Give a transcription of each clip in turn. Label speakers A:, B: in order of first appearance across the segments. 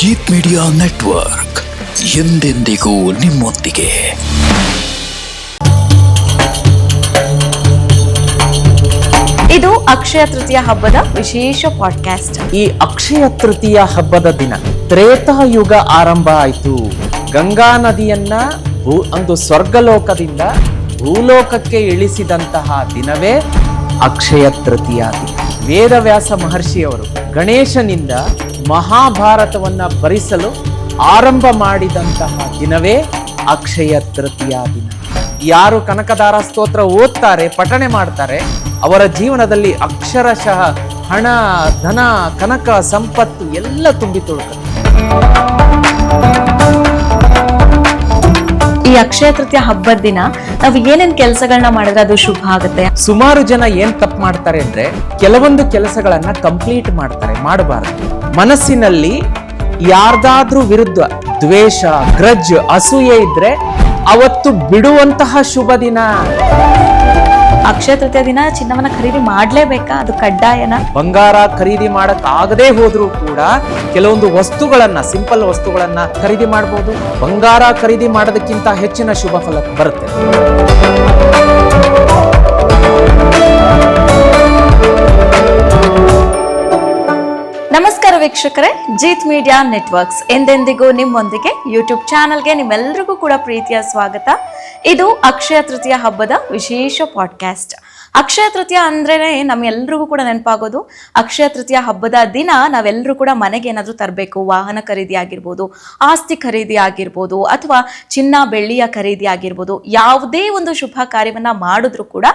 A: Jeet media network ಎಂದೆಂದಿಗೂ ನಿಮ್ಮೊಂದಿಗೆ.
B: ಇದು ಅಕ್ಷಯ ತೃತೀಯ ಹಬ್ಬದ ವಿಶೇಷ ಪಾಡ್ಕಾಸ್ಟ್
C: ಈ ಅಕ್ಷಯ ತೃತೀಯ ಹಬ್ಬದ ದಿನ ತ್ರೇತಾಯುಗ ಆರಂಭ ಆಯಿತು. ಗಂಗಾ ನದಿಯನ್ನ ಭೂ ಒಂದು ಸ್ವರ್ಗಲೋಕದಿಂದ ಭೂಲೋಕಕ್ಕೆ ಇಳಿಸಿದಂತಹ ದಿನವೇ ಅಕ್ಷಯ ತೃತೀಯ ದಿನ. ವೇದವ್ಯಾಸ ಮಹರ್ಷಿಯವರು ಗಣೇಶನಿಂದ ಮಹಾಭಾರತವನ್ನ ಭರಿಸಲು ಆರಂಭ ಮಾಡಿದಂತಹ ದಿನವೇ ಅಕ್ಷಯ ತೃತೀಯ ದಿನ. ಯಾರು ಕನಕದಾರ ಸ್ತೋತ್ರ ಓದ್ತಾರೆ, ಪಠಣೆ ಮಾಡ್ತಾರೆ, ಅವರ ಜೀವನದಲ್ಲಿ ಅಕ್ಷರಶಃ ಹಣ, ಧನ, ಕನಕ, ಸಂಪತ್ತು ಎಲ್ಲ ತುಂಬಿ ತುಳುಕುತ್ತೆ
B: ಈ ಅಕ್ಷಯ ತೃತೀಯ ಹಬ್ಬದ ದಿನ ನಾವು ಏನೇನ್ ಕೆಲಸಗಳನ್ನ ಮಾಡಿದ್ರೆ ಅದು ಶುಭ ಆಗುತ್ತೆ?
C: ಸುಮಾರು ಜನ ಏನ್ ತಪ್ಪು ಮಾಡ್ತಾರೆ ಅಂದ್ರೆ ಕೆಲವೊಂದು ಕೆಲಸಗಳನ್ನ ಕಂಪ್ಲೀಟ್ ಮಾಡ್ತಾರೆ, ಮಾಡಬಾರದು. ಮನಸ್ಸಿನಲ್ಲಿ ಯಾರ್ದಾದ್ರೂ ವಿರುದ್ಧ ದ್ವೇಷ, ಗ್ರಜ್, ಅಸೂಯೆ ಇದ್ರೆ ಅವತ್ತು ಬಿಡುವಂತಹ ಶುಭ ದಿನ.
B: ಅಕ್ಷಯ ತೃತೀಯ ದಿನ ಚಿನ್ನವನ್ನ ಖರೀದಿ ಮಾಡ್ಲೇಬೇಕಾ? ಅದು ಕಡ್ಡಾಯನ?
C: ಬಂಗಾರ ಖರೀದಿ ಮಾಡಕ್ ಆಗದೆ ಹೋದ್ರೂ ಕೂಡ ಕೆಲವೊಂದು ವಸ್ತುಗಳನ್ನ, ಸಿಂಪಲ್ ವಸ್ತುಗಳನ್ನ ಖರೀದಿ ಮಾಡಬಹುದು ಬಂಗಾರ ಖರೀದಿ ಮಾಡೋದಕ್ಕಿಂತ ಹೆಚ್ಚಿನ ಶುಭ ಫಲ ಬರುತ್ತೆ.
B: ವೀಕ್ಷಕರೇ, ಜೀತ್ ಮೀಡಿಯಾ ನೆಟ್ವರ್ಕ್ಸ್ ಎಂದೆಂದಿಗೂ ನಿಮ್ಮೊಂದಿಗೆ ಯೂಟ್ಯೂಬ್ ಚಾನಲ್ಗೆ ನಿಮ್ಮೆಲ್ಲರಿಗೂ ಕೂಡ ಪ್ರೀತಿಯ ಸ್ವಾಗತ. ಇದು ಅಕ್ಷಯ ತೃತೀಯ ಹಬ್ಬದ ವಿಶೇಷ ಪಾಡ್ಕಾಸ್ಟ್ ಅಕ್ಷಯ ತೃತೀಯ ಅಂದ್ರೇನೆ ನಮ್ಮೆಲ್ರಿಗೂ ಕೂಡ ನೆನಪಾಗೋದು. ಅಕ್ಷಯ ತೃತೀಯ ಹಬ್ಬದ ದಿನ ನಾವೆಲ್ಲರೂ ಕೂಡ ಮನೆಗೆ ಏನಾದರೂ ತರಬೇಕು. ವಾಹನ ಖರೀದಿ ಆಗಿರ್ಬೋದು, ಆಸ್ತಿ ಖರೀದಿ ಆಗಿರ್ಬೋದು, ಅಥವಾ ಚಿನ್ನ ಬೆಳ್ಳಿಯ ಖರೀದಿ ಆಗಿರ್ಬೋದು, ಯಾವುದೇ ಒಂದು ಶುಭ ಕಾರ್ಯವನ್ನ ಮಾಡಿದ್ರು ಕೂಡ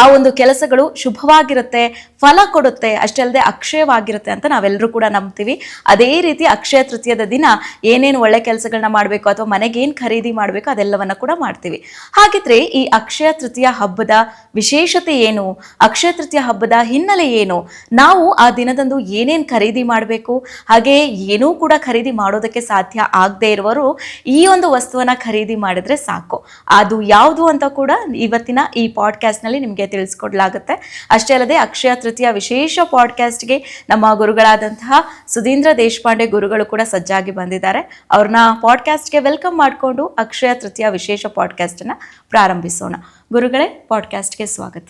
B: ಆ ಒಂದು ಕೆಲಸಗಳು ಶುಭವಾಗಿರುತ್ತೆ, ಫಲ ಕೊಡುತ್ತೆ, ಅಷ್ಟೇ ಅಲ್ಲದೆ ಅಕ್ಷಯವಾಗಿರುತ್ತೆ ಅಂತ ನಾವೆಲ್ಲರೂ ಕೂಡ ನಂಬ್ತೀವಿ. ಅದೇ ರೀತಿ ಅಕ್ಷಯ ತೃತೀಯದ ದಿನ ಏನೇನು ಒಳ್ಳೆ ಕೆಲಸಗಳನ್ನ ಮಾಡಬೇಕು ಅಥವಾ ಮನೆಗೆ ಏನು ಖರೀದಿ ಮಾಡಬೇಕು ಅದೆಲ್ಲವನ್ನ ಕೂಡ ಮಾಡ್ತೀವಿ. ಹಾಗಿದ್ರೆ ಈ ಅಕ್ಷಯ ತೃತೀಯ ಹಬ್ಬದ ವಿಶೇಷತೆ ಏನು? ಅಕ್ಷಯ ತೃತೀಯ ಹಬ್ಬದ ಹಿನ್ನೆಲೆ ಏನು? ನಾವು ಆ ದಿನದಂದು ಏನೇನು ಖರೀದಿ ಮಾಡಬೇಕು? ಹಾಗೆ ಏನೂ ಕೂಡ ಖರೀದಿ ಮಾಡೋದಕ್ಕೆ ಸಾಧ್ಯ ಆಗದೆ ಇರುವರು ಈ ಒಂದು ವಸ್ತುವನ್ನ ಖರೀದಿ ಮಾಡಿದ್ರೆ ಸಾಕು. ಅದು ಯಾವುದು ಅಂತ ಕೂಡ ಇವತ್ತಿನ ಈ ಪಾಡ್ಕಾಸ್ಟ್ನಲ್ಲಿ ನಿಮಗೆ ತಿಳಿಸ್ಕೊಡ್ಲಾಗುತ್ತೆ. ಅಷ್ಟೇ ಅಲ್ಲದೆ ಅಕ್ಷಯ ತೃತೀಯ ವಿಶೇಷ ಪಾಡ್ಕಾಸ್ಟ್ಗೆ ನಮ್ಮ ಗುರುಗಳಾದಂತಹ ಸುಧೀಂದ್ರ ದೇಶಪಾಂಡೆ ಗುರುಗಳು ಕೂಡ ಸಜ್ಜಾಗಿ ಬಂದಿದ್ದಾರೆ. ಅವ್ರನ್ನ ಪಾಡ್ಕಾಸ್ಟ್ಗೆ ವೆಲ್ಕಮ್ ಮಾಡಿಕೊಂಡು ಅಕ್ಷಯ ತೃತೀಯ ವಿಶೇಷ ಪಾಡ್ಕಾಸ್ಟನ್ನು ಪ್ರಾರಂಭಿಸೋಣ. ಗುರುಗಳೇ ಪಾಡ್ಕಾಸ್ಟ್ಗೆ ಸ್ವಾಗತ.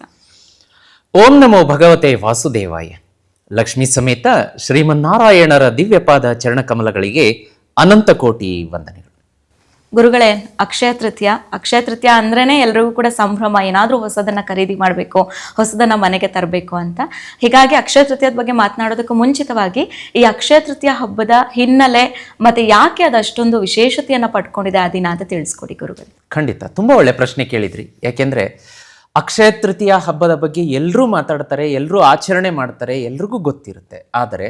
C: ಓಂ ನಮೋ ಭಗವತೆ ವಾಸುದೇವಾಯ. ಲಕ್ಷ್ಮೀ ಸಮೇತ ಶ್ರೀಮನ್ನಾರಾಯಣರ ದಿವ್ಯಪಾದ ಚರಣಕಮಲಗಳಿಗೆ ಅನಂತ ಕೋಟಿ ವಂದನೆಗಳು.
B: ಗುರುಗಳೇ ಅಕ್ಷಯ ತೃತೀಯ ಅಕ್ಷಯ ತೃತೀಯ ಅಂದ್ರೇನೆ ಎಲ್ರಿಗೂ ಕೂಡ ಸಂಭ್ರಮ ಏನಾದರೂ ಹೊಸದನ್ನ ಖರೀದಿ ಮಾಡಬೇಕು ಹೊಸದನ್ನ ಮನೆಗೆ ತರಬೇಕು ಅಂತ. ಹೀಗಾಗಿ ಅಕ್ಷಯ ತೃತೀಯದ ಬಗ್ಗೆ ಮಾತನಾಡೋದಕ್ಕೂ ಮುಂಚಿತವಾಗಿ ಈ ಅಕ್ಷಯ ತೃತೀಯ ಹಬ್ಬದ ಹಿನ್ನೆಲೆ ಮತ್ತೆ ಯಾಕೆ ಅದು ಅಷ್ಟೊಂದು ವಿಶೇಷತೆಯನ್ನ ಪಡ್ಕೊಂಡಿದೆ ಆ ದಿನ ಅಂತ ತಿಳಿಸ್ಕೊಡಿ ಗುರುಗಳು.
C: ಖಂಡಿತ ತುಂಬಾ ಒಳ್ಳೆ ಪ್ರಶ್ನೆ ಕೇಳಿದ್ರಿ. ಯಾಕೆಂದ್ರೆ ಅಕ್ಷಯ ತೃತೀಯ ಹಬ್ಬದ ಬಗ್ಗೆ ಎಲ್ಲರೂ ಮಾತಾಡ್ತಾರೆ ಎಲ್ಲರೂ ಆಚರಣೆ ಮಾಡ್ತಾರೆ, ಎಲ್ರಿಗೂ ಗೊತ್ತಿರುತ್ತೆ. ಆದರೆ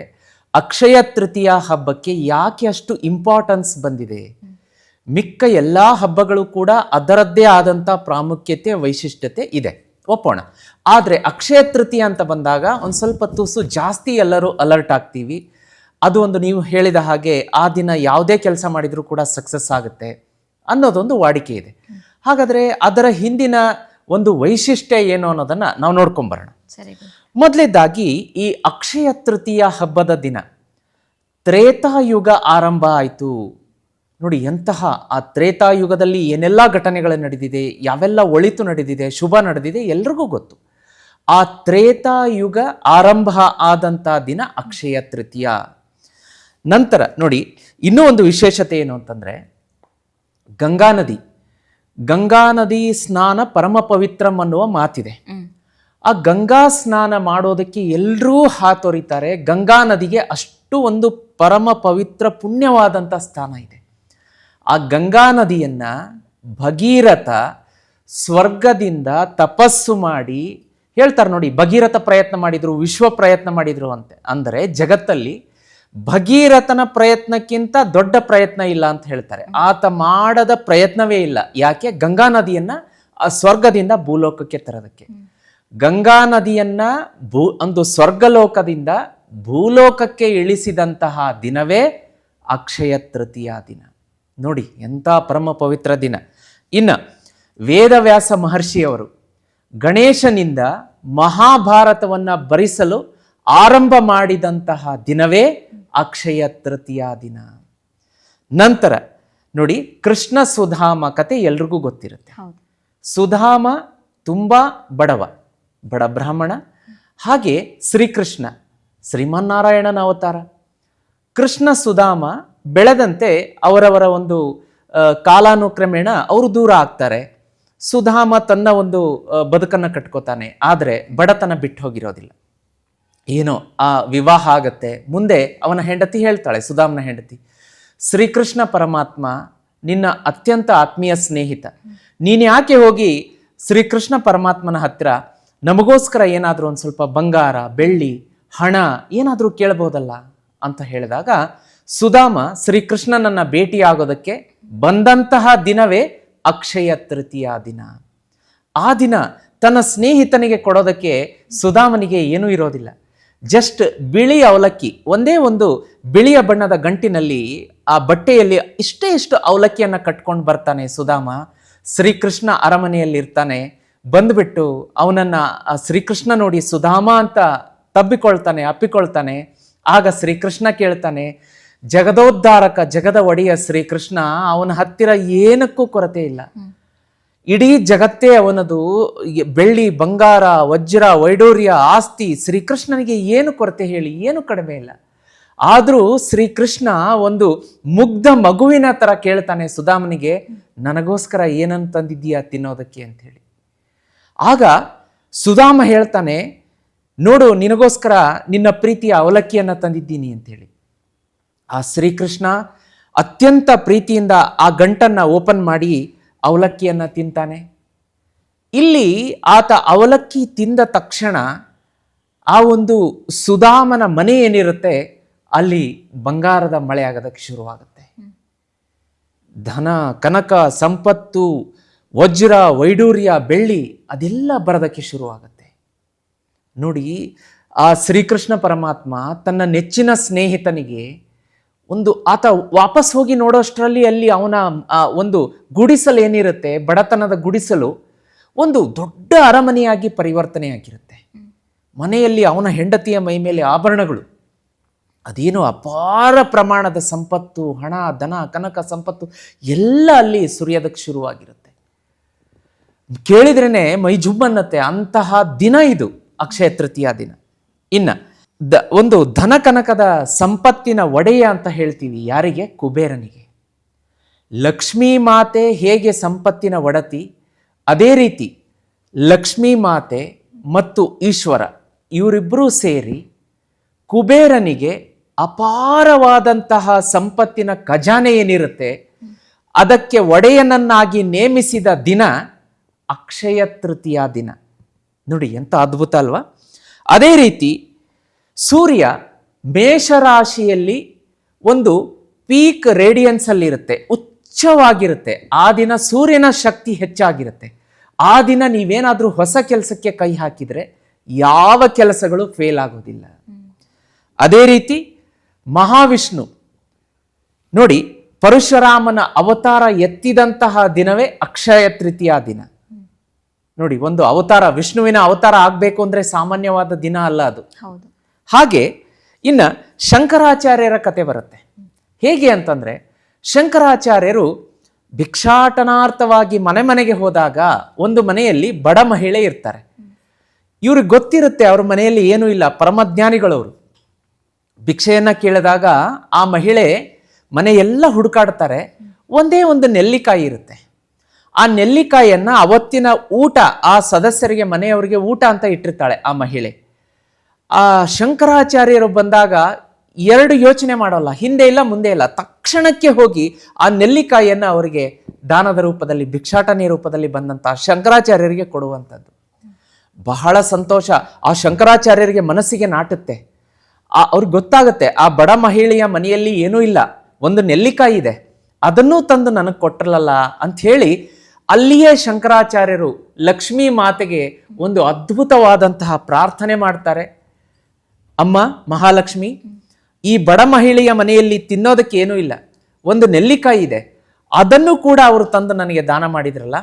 C: ಅಕ್ಷಯ ತೃತೀಯ ಹಬ್ಬಕ್ಕೆ ಯಾಕೆ ಅಷ್ಟು ಇಂಪಾರ್ಟೆನ್ಸ್ ಬಂದಿದೆ? ಮಿಕ್ಕ ಎಲ್ಲ ಹಬ್ಬಗಳು ಕೂಡ ಅದರದ್ದೇ ಆದಂಥ ಪ್ರಾಮುಖ್ಯತೆ, ವೈಶಿಷ್ಟ್ಯತೆ ಇದೆ. ಒಪ್ಪೋಣ. ಆದರೆ ಅಕ್ಷಯ ತೃತೀಯ ಅಂತ ಬಂದಾಗ ಒಂದು ಸ್ವಲ್ಪ ತುಸು ಜಾಸ್ತಿ ಎಲ್ಲರೂ ಅಲರ್ಟ್ ಆಗ್ತೀವಿ. ಅದು ಒಂದು ನೀವು ಹೇಳಿದ ಹಾಗೆ ಆ ದಿನ ಯಾವುದೇ ಕೆಲಸ ಮಾಡಿದರೂ ಕೂಡ ಸಕ್ಸಸ್ ಆಗುತ್ತೆ ಅನ್ನೋದೊಂದು ವಾಡಿಕೆ ಇದೆ. ಹಾಗಾದರೆ ಅದರ ಹಿಂದಿನ ಒಂದು ವೈಶಿಷ್ಟ್ಯ ಏನು ಅನ್ನೋದನ್ನು ನಾವು ನೋಡ್ಕೊಂಬರೋಣ.
B: ಸರಿ
C: ಮೊದಲೇದಾಗಿ ಈ ಅಕ್ಷಯ ತೃತೀಯ ಹಬ್ಬದ ದಿನ. ತ್ರೇತಾಯುಗ ಆರಂಭ ಆಯಿತು. ನೋಡಿ ಎಂತಹ ಆ ತ್ರೇತಾಯುಗದಲ್ಲಿ ಏನೆಲ್ಲ ಘಟನೆಗಳು ನಡೆದಿದೆ ಯಾವೆಲ್ಲ ಒಳಿತು ನಡೆದಿದೆ ಶುಭ ನಡೆದಿದೆ ಎಲ್ರಿಗೂ ಗೊತ್ತು. ಆ ತ್ರೇತಾಯುಗ ಆರಂಭ ಆದಂಥ ದಿನ ಅಕ್ಷಯ ತೃತೀಯ. ನಂತರ ನೋಡಿ ಇನ್ನೂ ಒಂದು ವಿಶೇಷತೆ ಏನು ಅಂತಂದರೆ ಗಂಗಾ ನದಿ. ಗಂಗಾ ನದಿ ಸ್ನಾನ ಪರಮ ಪವಿತ್ರಂ ಅನ್ನುವ ಮಾತಿದೆ. ಆ ಗಂಗಾ ಸ್ನಾನ ಮಾಡೋದಕ್ಕೆ ಎಲ್ಲರೂ ಹಾತೊರಿತಾರೆ. ಗಂಗಾ ನದಿಗೆ ಅಷ್ಟು ಒಂದು ಪರಮ ಪವಿತ್ರ ಪುಣ್ಯವಾದಂಥ ಸ್ಥಾನ ಇದೆ. ಆ ಗಂಗಾ ನದಿಯನ್ನ ಭಗೀರಥ ಸ್ವರ್ಗದಿಂದ ತಪಸ್ಸು ಮಾಡಿ ಹೇಳ್ತಾರೆ ನೋಡಿ ಭಗೀರಥ ಪ್ರಯತ್ನ ಮಾಡಿದ್ರು ವಿಶ್ವ ಪ್ರಯತ್ನ ಮಾಡಿದ್ರು ಅಂತೆ. ಅಂದರೆ ಜಗತ್ತಲ್ಲಿ ಭಗೀರಥನ ಪ್ರಯತ್ನಕ್ಕಿಂತ ದೊಡ್ಡ ಪ್ರಯತ್ನ ಇಲ್ಲ ಅಂತ ಹೇಳ್ತಾರೆ. ಆತ ಮಾಡದ ಪ್ರಯತ್ನವೇ ಇಲ್ಲ. ಯಾಕೆ? ಗಂಗಾ ನದಿಯನ್ನ ಸ್ವರ್ಗದಿಂದ ಭೂಲೋಕಕ್ಕೆ ತರೋದಕ್ಕೆ. ಗಂಗಾ ನದಿಯನ್ನ ಭೂ, ಒಂದು ಸ್ವರ್ಗಲೋಕದಿಂದ ಭೂಲೋಕಕ್ಕೆ ಇಳಿಸಿದಂತಹ ದಿನವೇ ಅಕ್ಷಯ ತೃತೀಯ ದಿನ. ನೋಡಿ, ಎಂಥ ಪರಮ ಪವಿತ್ರ ದಿನ. ಇನ್ನ, ವೇದವ್ಯಾಸ ಮಹರ್ಷಿಯವರು ಗಣೇಶನಿಂದ ಮಹಾಭಾರತವನ್ನ ಭರಿಸಲು ಆರಂಭ ಮಾಡಿದಂತಹ ದಿನವೇ ಅಕ್ಷಯ ತೃತೀಯ ದಿನ. ನಂತರ ನೋಡಿ ಕೃಷ್ಣ ಸುಧಾಮ ಕತೆ ಎಲ್ರಿಗೂ ಗೊತ್ತಿರುತ್ತೆ. ಸುಧಾಮ ತುಂಬ ಬಡವ ಬಡ ಬ್ರಾಹ್ಮಣ. ಹಾಗೆ ಶ್ರೀಕೃಷ್ಣ ಶ್ರೀಮನ್ನಾರಾಯಣನ ಅವತಾರ. ಕೃಷ್ಣ ಸುಧಾಮ ಬೆಳೆದಂತೆ ಅವರವರ ಒಂದು ಕಾಲಾನುಕ್ರಮೇಣ ಅವರು ದೂರ ಆಗ್ತಾರೆ. ಸುಧಾಮ ತನ್ನ ಒಂದು ಬದುಕನ್ನ ಕಟ್ಕೋತಾನೆ. ಆದರೆ ಬಡತನ ಬಿಟ್ಟು ಹೋಗಿರೋದಿಲ್ಲ. ಏನೋ, ಆ ವಿವಾಹ ಆಗತ್ತೆ. ಮುಂದೆ ಅವನ ಹೆಂಡತಿ ಹೇಳ್ತಾಳೆ, ಸುಧಾಮನ ಹೆಂಡತಿ, ಶ್ರೀಕೃಷ್ಣ ಪರಮಾತ್ಮ ನಿನ್ನ ಅತ್ಯಂತ ಆತ್ಮೀಯ ಸ್ನೇಹಿತ. ನೀನು ಯಾಕೆ ಹೋಗಿ ಶ್ರೀಕೃಷ್ಣ ಪರಮಾತ್ಮನ ಹತ್ತಿರ ನಮಗೋಸ್ಕರ ಏನಾದರೂ ಒಂದು ಸ್ವಲ್ಪ ಬಂಗಾರ, ಬೆಳ್ಳಿ, ಹಣ ಏನಾದರೂ ಕೇಳಬಹುದಲ್ಲ ಅಂತ ಹೇಳಿದಾಗ, ಸುಧಾಮ, ಶ್ರೀಕೃಷ್ಣನನ್ನ ಭೇಟಿಯಾಗೋದಕ್ಕೆ ಬಂದಂತಹ ದಿನವೇ ಅಕ್ಷಯ ತೃತೀಯ ದಿನ. ಆ ದಿನ ತನ್ನ ಸ್ನೇಹಿತನಿಗೆ ಕೊಡೋದಕ್ಕೆ ಸುಧಾಮನಿಗೆ ಏನೂ ಇರೋದಿಲ್ಲ. ಜಸ್ಟ್ ಬಿಳಿ ಅವಲಕ್ಕಿ, ಒಂದೇ ಒಂದು ಬಿಳಿಯ ಬಣ್ಣದ ಗಂಟಿನಲ್ಲಿ ಆ ಬಟ್ಟೆಯಲ್ಲಿ ಇಷ್ಟೇ ಇಷ್ಟು ಅವಲಕ್ಕಿಯನ್ನು ಕಟ್ಕೊಂಡು ಬರ್ತಾನೆ ಸುಧಾಮ. ಶ್ರೀಕೃಷ್ಣ ಅರಮನೆಯಲ್ಲಿರ್ತಾನೆ. ಬಂದುಬಿಟ್ಟು ಅವನನ್ನ ಆ ಶ್ರೀಕೃಷ್ಣ ನೋಡಿ ಸುಧಾಮ ಅಂತ ತಬ್ಬಿಕೊಳ್ತಾನೆ, ಅಪ್ಪಿಕೊಳ್ತಾನೆ. ಆಗ ಶ್ರೀಕೃಷ್ಣ ಕೇಳ್ತಾನೆ, ಜಗದೋದ್ಧಾರಕ, ಜಗದ ಒಡೆಯ ಶ್ರೀಕೃಷ್ಣ, ಅವನ ಹತ್ತಿರ ಏನಕ್ಕೂ ಕೊರತೆ ಇಲ್ಲ. ಇಡೀ ಜಗತ್ತೇ ಅವನದು ಬೆಳ್ಳಿ, ಬಂಗಾರ, ವಜ್ರ, ವೈಡೂರ್ಯ, ಆಸ್ತಿ, ಶ್ರೀಕೃಷ್ಣನಿಗೆ ಏನು ಕೊರತೆ ಹೇಳಿ, ಏನು ಕಡಿಮೆ ಇಲ್ಲ. ಆದರೂ ಶ್ರೀಕೃಷ್ಣ ಒಂದು ಮುಗ್ಧ ಮಗುವಿನ ಥರ ಕೇಳ್ತಾನೆ ಸುಧಾಮನಿಗೆ, ನನಗೋಸ್ಕರ ಏನನ್ನು ತಂದಿದ್ದೀಯಾ ತಿನ್ನೋದಕ್ಕೆ? ಅಂತ ಹೇಳಿ. ಆಗ ಸುಧಾಮ ಹೇಳ್ತಾನೆ, ನೋಡು, ನಿನಗೋಸ್ಕರ ನಿನ್ನ ಪ್ರೀತಿಯ ಅವಲಕ್ಕಿಯನ್ನು ತಂದಿದ್ದೀನಿ ಅಂಥೇಳಿ ಆ ಶ್ರೀಕೃಷ್ಣ ಅತ್ಯಂತ ಪ್ರೀತಿಯಿಂದ ಆ ಗಂಟನ್ನು ಓಪನ್ ಮಾಡಿ ಅವಲಕ್ಕಿಯನ್ನ ತಿಂತಾನೆ. ಇಲ್ಲಿ ಆತ ಅವಲಕ್ಕಿ ತಿಂದ ತಕ್ಷಣ ಆ ಒಂದು ಸುಧಾಮನ ಮನೆ ಏನಿರುತ್ತೆ ಅಲ್ಲಿ ಬಂಗಾರದ ಮಳೆ ಆಗೋದಕ್ಕೆ ಶುರುವಾಗುತ್ತೆ. ಧನ, ಕನಕ, ಸಂಪತ್ತು, ವಜ್ರ, ವೈಡೂರ್ಯ, ಬೆಳ್ಳಿ ಅದೆಲ್ಲ ಬರೋದಕ್ಕೆ ಶುರುವಾಗುತ್ತೆ. ನೋಡಿ, ಆ ಶ್ರೀಕೃಷ್ಣ ಪರಮಾತ್ಮ ತನ್ನ ನೆಚ್ಚಿನ ಸ್ನೇಹಿತನಿಗೆ ಒಂದು ಆತ ವಾಪಸ್ ಹೋಗಿ ನೋಡೋಷ್ಟರಲ್ಲಿ ಅಲ್ಲಿ ಅವನ ಒಂದು ಗುಡಿಸಲು ಏನಿರುತ್ತೆ, ಬಡತನದ ಗುಡಿಸಲು ಒಂದು ದೊಡ್ಡ ಅರಮನೆಯಾಗಿ ಪರಿವರ್ತನೆಯಾಗಿರುತ್ತೆ. ಮನೆಯಲ್ಲಿ ಅವನ ಹೆಂಡತಿಯ ಮೈ ಮೇಲೆ ಆಭರಣಗಳು. ಅದೇನು ಅಪಾರ ಪ್ರಮಾಣದ ಸಂಪತ್ತು, ಹಣ, ಧನ, ಕನಕ ಸಂಪತ್ತು, ಎಲ್ಲ ಅಲ್ಲಿ ಸುರಿಯೋದಕ್ಕೆ ಶುರುವಾಗಿರುತ್ತೆ. ಕೇಳಿದ್ರೇ ಮೈ ಜುಮ್ಮನ್ನತ್ತೆ ಅಂತಹ ದಿನ ಇದು, ಅಕ್ಷಯ ತೃತೀಯ ದಿನ. ಇನ್ನ ದ, ಒಂದು ಧನಕನಕದ ಸಂಪತ್ತಿನ ಒಡೆಯ ಅಂತ ಹೇಳ್ತೀವಿ ಯಾರಿಗೆ? ಕುಬೇರನಿಗೆ. ಲಕ್ಷ್ಮೀ ಮಾತೆ ಹೇಗೆ ಸಂಪತ್ತಿನ ಒಡತಿ? ಅದೇ ರೀತಿ ಲಕ್ಷ್ಮೀ ಮಾತೆ ಮತ್ತು ಈಶ್ವರ ಇವರಿಬ್ಬರೂ ಸೇರಿ ಕುಬೇರನಿಗೆ ಅಪಾರವಾದಂತಹ ಸಂಪತ್ತಿನ ಖಜಾನೆ ಏನಿರುತ್ತೆ? ಅದಕ್ಕೆ ಒಡೆಯನನ್ನಾಗಿ ನೇಮಿಸಿದ ದಿನ ಅಕ್ಷಯ ತೃತೀಯ ದಿನ. ನೋಡಿ ಎಂಥ ಅದ್ಭುತ ಅಲ್ವಾ? ಅದೇ ರೀತಿ ಸೂರ್ಯ ಮೇಷರಾಶಿಯಲ್ಲಿ ಒಂದು ಪೀಕ್ ರೇಡಿಯನ್ಸ್ ಅಲ್ಲಿ ಇರುತ್ತೆ, ಉಚ್ಚವಾಗಿರುತ್ತೆ. ಆ ದಿನ ಸೂರ್ಯನ ಶಕ್ತಿ ಹೆಚ್ಚಾಗಿರುತ್ತೆ. ಆ ದಿನ ನೀವೇನಾದರೂ ಹೊಸ ಕೆಲಸಕ್ಕೆ ಕೈ ಹಾಕಿದರೆ ಯಾವ ಕೆಲಸಗಳು ಫೇಲ್ ಆಗೋದಿಲ್ಲ. ಅದೇ ರೀತಿ ಮಹಾವಿಷ್ಣು, ನೋಡಿ ಪರಶುರಾಮನ ಅವತಾರ ಎತ್ತಿದಂತಹ ದಿನವೇ ಅಕ್ಷಯ ತೃತೀಯ ದಿನ. ನೋಡಿ ಒಂದು ಅವತಾರ, ವಿಷ್ಣುವಿನ ಅವತಾರ ಆಗಬೇಕು ಅಂದರೆ ಸಾಮಾನ್ಯವಾದ ದಿನ ಅಲ್ಲ ಅದು.
B: ಹೌದು.
C: ಹಾಗೆ ಇನ್ನ ಶಂಕರಾಚಾರ್ಯರ ಕತೆ ಬರುತ್ತೆ. ಹೇಗೆ ಅಂತಂದರೆ ಶಂಕರಾಚಾರ್ಯರು ಭಿಕ್ಷಾಟನಾರ್ಥವಾಗಿ ಮನೆ ಮನೆಗೆ ಹೋದಾಗ ಒಂದು ಮನೆಯಲ್ಲಿ ಬಡ ಮಹಿಳೆ ಇರ್ತಾರೆ. ಇವ್ರಿಗೆ ಗೊತ್ತಿರುತ್ತೆ ಅವ್ರ ಮನೆಯಲ್ಲಿ ಏನೂ ಇಲ್ಲ, ಪರಮಜ್ಞಾನಿಗಳವರು. ಭಿಕ್ಷೆಯನ್ನು ಕೇಳಿದಾಗ ಆ ಮಹಿಳೆ ಮನೆಯೆಲ್ಲ ಹುಡುಕಾಡ್ತಾರೆ. ಒಂದೇ ಒಂದು ನೆಲ್ಲಿಕಾಯಿ ಇರುತ್ತೆ. ಆ ನೆಲ್ಲಿಕಾಯಿಯನ್ನು ಅವತ್ತಿನ ಊಟ, ಆ ಸದಸ್ಯರಿಗೆ ಮನೆಯವರಿಗೆ ಊಟ ಅಂತ ಇಟ್ಟಿರ್ತಾಳೆ ಆ ಮಹಿಳೆ. ಆ ಶಂಕರಾಚಾರ್ಯರು ಬಂದಾಗ ಎರಡು ಯೋಚನೆ ಮಾಡೋಲ್ಲ, ಹಿಂದೆ ಇಲ್ಲ, ಮುಂದೆ ಇಲ್ಲ. ತಕ್ಷಣಕ್ಕೆ ಹೋಗಿ ಆ ನೆಲ್ಲಿಕಾಯಿಯನ್ನು ಅವರಿಗೆ ದಾನದ ರೂಪದಲ್ಲಿ ಭಿಕ್ಷಾಟನೆ ರೂಪದಲ್ಲಿ ಬಂದಂತಹ ಶಂಕರಾಚಾರ್ಯರಿಗೆ ಕೊಡುವಂಥದ್ದು. ಬಹಳ ಸಂತೋಷ. ಆ ಶಂಕರಾಚಾರ್ಯರಿಗೆ ಮನಸ್ಸಿಗೆ ನಾಟುತ್ತೆ. ಆ, ಅವ್ರಿಗೆ ಗೊತ್ತಾಗುತ್ತೆ, ಆ ಬಡ ಮಹಿಳೆಯ ಮನೆಯಲ್ಲಿ ಏನೂ ಇಲ್ಲ, ಒಂದು ನೆಲ್ಲಿಕಾಯಿ ಇದೆ, ಅದನ್ನೂ ತಂದು ನನಗೆ ಕೊಟ್ಟಿರಲ್ಲ ಅಂತ ಹೇಳಿ ಅಲ್ಲಿಯೇ ಶಂಕರಾಚಾರ್ಯರು ಲಕ್ಷ್ಮೀ ಮಾತೆಗೆ ಒಂದು ಅದ್ಭುತವಾದಂತಹ ಪ್ರಾರ್ಥನೆ ಮಾಡ್ತಾರೆ. ಅಮ್ಮ, ಮಹಾಲಕ್ಷ್ಮಿ, ಈ ಬಡ ಮಹಿಳೆಯ ಮನೆಯಲ್ಲಿ ತಿನ್ನೋದಕ್ಕೆ ಏನೂ ಇಲ್ಲ. ಒಂದು ನೆಲ್ಲಿಕಾಯಿ ಇದೆ. ಅದನ್ನು ಕೂಡ ಅವರು ತಂದು ನನಗೆ ದಾನ ಮಾಡಿದ್ರಲ್ಲ,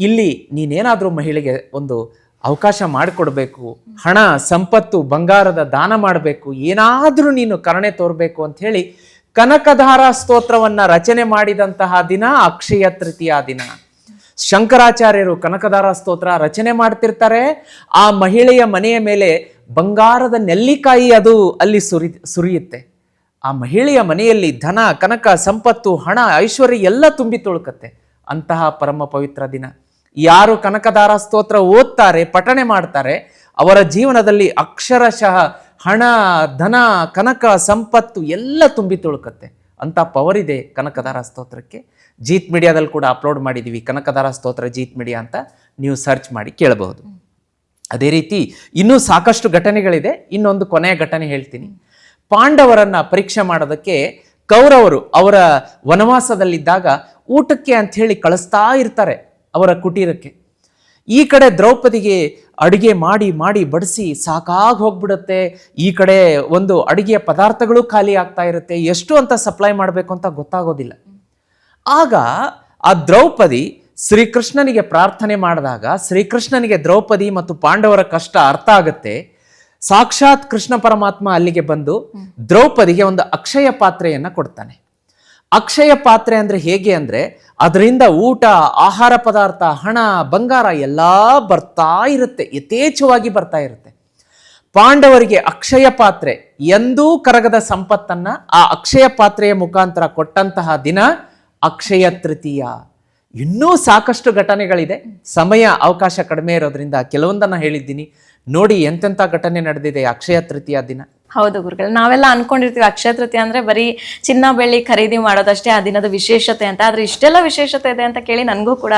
C: ಇಲ್ಲಿ ನೀನೇನಾದರೂ ಮಹಿಳೆಗೆ ಒಂದು ಅವಕಾಶ ಮಾಡಿಕೊಡ್ಬೇಕು, ಹಣ, ಸಂಪತ್ತು, ಬಂಗಾರದ ದಾನ ಮಾಡಬೇಕು, ಏನಾದರೂ ನೀನು ಕರುಣೆ ತೋರಬೇಕು ಅಂತ ಹೇಳಿ ಕನಕಧಾರ ಸ್ತೋತ್ರವನ್ನ ರಚನೆ ಮಾಡಿದಂತಹ ದಿನ, ಅಕ್ಷಯ ತೃತೀಯ ದಿನ. ಶಂಕರಾಚಾರ್ಯರು ಕನಕಧಾರ ಸ್ತೋತ್ರ ರಚನೆ ಮಾಡ್ತಿರ್ತಾರೆ. ಆ ಮಹಿಳೆಯ ಮನೆಯ ಮೇಲೆ ಬಂಗಾರದ ನೆಲ್ಲಿಕಾಯಿ ಅದು ಅಲ್ಲಿ ಸುರಿ ಸುರಿಯುತ್ತೆ. ಆ ಮಹಿಳೆಯ ಮನೆಯಲ್ಲಿ ಧನ, ಕನಕ, ಸಂಪತ್ತು, ಹಣ, ಐಶ್ವರ್ಯ ಎಲ್ಲ ತುಂಬಿ ತುಳುಕತ್ತೆ. ಅಂತಹ ಪರಮ ಪವಿತ್ರ ದಿನ. ಯಾರು ಕನಕದಾರ ಸ್ತೋತ್ರ ಓದ್ತಾರೆ, ಪಠಣೆ ಮಾಡ್ತಾರೆ, ಅವರ ಜೀವನದಲ್ಲಿ ಅಕ್ಷರಶಃ ಹಣ, ಧನ, ಕನಕ, ಸಂಪತ್ತು ಎಲ್ಲ ತುಂಬಿ ತುಳುಕತ್ತೆ. ಅಂತ ಪವರ್ ಇದೆ ಕನಕದಾರ ಸ್ತೋತ್ರಕ್ಕೆ. ಜೀತ್ ಮೀಡಿಯಾದಲ್ಲಿ ಕೂಡ ಅಪ್ಲೋಡ್ ಮಾಡಿದ್ದೀವಿ ಕನಕದಾರ ಸ್ತೋತ್ರ ಜೀತ್ ಮೀಡಿಯಾ ಅಂತ. ನೀವು ಸರ್ಚ್ ಮಾಡಿ ಕೇಳಬಹುದು. ಅದೇ ರೀತಿ ಇನ್ನೂ ಸಾಕಷ್ಟು ಘಟನೆಗಳಿದೆ. ಇನ್ನೊಂದು ಕೊನೆಯ ಘಟನೆ ಹೇಳ್ತೀನಿ. ಪಾಂಡವರನ್ನ ಪರೀಕ್ಷೆ ಮಾಡೋದಕ್ಕೆ ಕೌರವರು ಅವರ ವನವಾಸದಲ್ಲಿದ್ದಾಗ ಊಟಕ್ಕೆ ಅಂತ ಹೇಳಿ ಕಳಿಸ್ತಾ ಇರ್ತಾರೆ ಅವರ ಕುಟೀರಕ್ಕೆ. ಈ ಕಡೆ ದ್ರೌಪದಿಗೆ ಅಡುಗೆ ಮಾಡಿ ಮಾಡಿ ಬಡಿಸಿ ಸಾಕಾಗಿ ಹೋಗ್ಬಿಡುತ್ತೆ. ಈ ಕಡೆ ಒಂದು ಅಡುಗೆಯ ಪದಾರ್ಥಗಳು ಖಾಲಿ ಆಗ್ತಾ ಇರುತ್ತೆ. ಎಷ್ಟು ಅಂತ ಸಪ್ಲೈ ಮಾಡಬೇಕು ಅಂತ ಗೊತ್ತಾಗೋದಿಲ್ಲ. ಆಗ ಆ ದ್ರೌಪದಿ ಶ್ರೀಕೃಷ್ಣನಿಗೆ ಪ್ರಾರ್ಥನೆ ಮಾಡಿದಾಗ ಶ್ರೀಕೃಷ್ಣನಿಗೆ ದ್ರೌಪದಿ ಮತ್ತು ಪಾಂಡವರ ಕಷ್ಟ ಅರ್ಥ ಆಗುತ್ತೆ. ಸಾಕ್ಷಾತ್ ಕೃಷ್ಣ ಪರಮಾತ್ಮ ಅಲ್ಲಿಗೆ ಬಂದು ದ್ರೌಪದಿಗೆ ಒಂದು ಅಕ್ಷಯ ಪಾತ್ರೆಯನ್ನು ಕೊಡ್ತಾನೆ. ಅಕ್ಷಯ ಪಾತ್ರೆ ಅಂದರೆ ಹೇಗೆ ಅಂದರೆ ಅದರಿಂದ ಊಟ, ಆಹಾರ ಪದಾರ್ಥ, ಹಣ, ಬಂಗಾರ ಎಲ್ಲ ಬರ್ತಾ ಇರುತ್ತೆ, ಯಥೇಚ್ಛವಾಗಿ ಬರ್ತಾ ಇರುತ್ತೆ. ಪಾಂಡವರಿಗೆ ಅಕ್ಷಯ ಪಾತ್ರೆ ಎಂದೂ ಕರಗದ ಸಂಪತ್ತನ್ನು ಆ ಅಕ್ಷಯ ಪಾತ್ರೆಯ ಮುಖಾಂತರ ಕೊಟ್ಟಂತಹ ದಿನ ಅಕ್ಷಯ ತೃತೀಯ. ಇನ್ನೂ ಸಾಕಷ್ಟು ಘಟನೆಗಳಿದೆ. ಸಮಯ ಅವಕಾಶ ಕಡಿಮೆ ಇರೋದ್ರಿಂದ ಕೆಲವೊಂದನ್ನ ಹೇಳಿದ್ದೀನಿ. ನೋಡಿ ಎಂತೆಂಥ ಘಟನೆ ನಡೆದಿದೆ ಅಕ್ಷಯ ತೃತೀಯ ದಿನ.
B: ಹೌದು ಗುರುಗಳು ನಾವೆಲ್ಲ ಅನ್ಕೊಂಡಿರ್ತೀವಿ ಅಕ್ಷಯ ತೃತೀಯ ಅಂದ್ರೆ ಬರೀ ಚಿನ್ನ ಬೆಳ್ಳಿ ಖರೀದಿ ಮಾಡೋದಷ್ಟೇ ಆ ದಿನದ ವಿಶೇಷತೆ ಅಂತ. ಆದ್ರೆ ಇಷ್ಟೆಲ್ಲ ವಿಶೇಷತೆ ಇದೆ ಅಂತ ಕೇಳಿ ನನಗೂ ಕೂಡ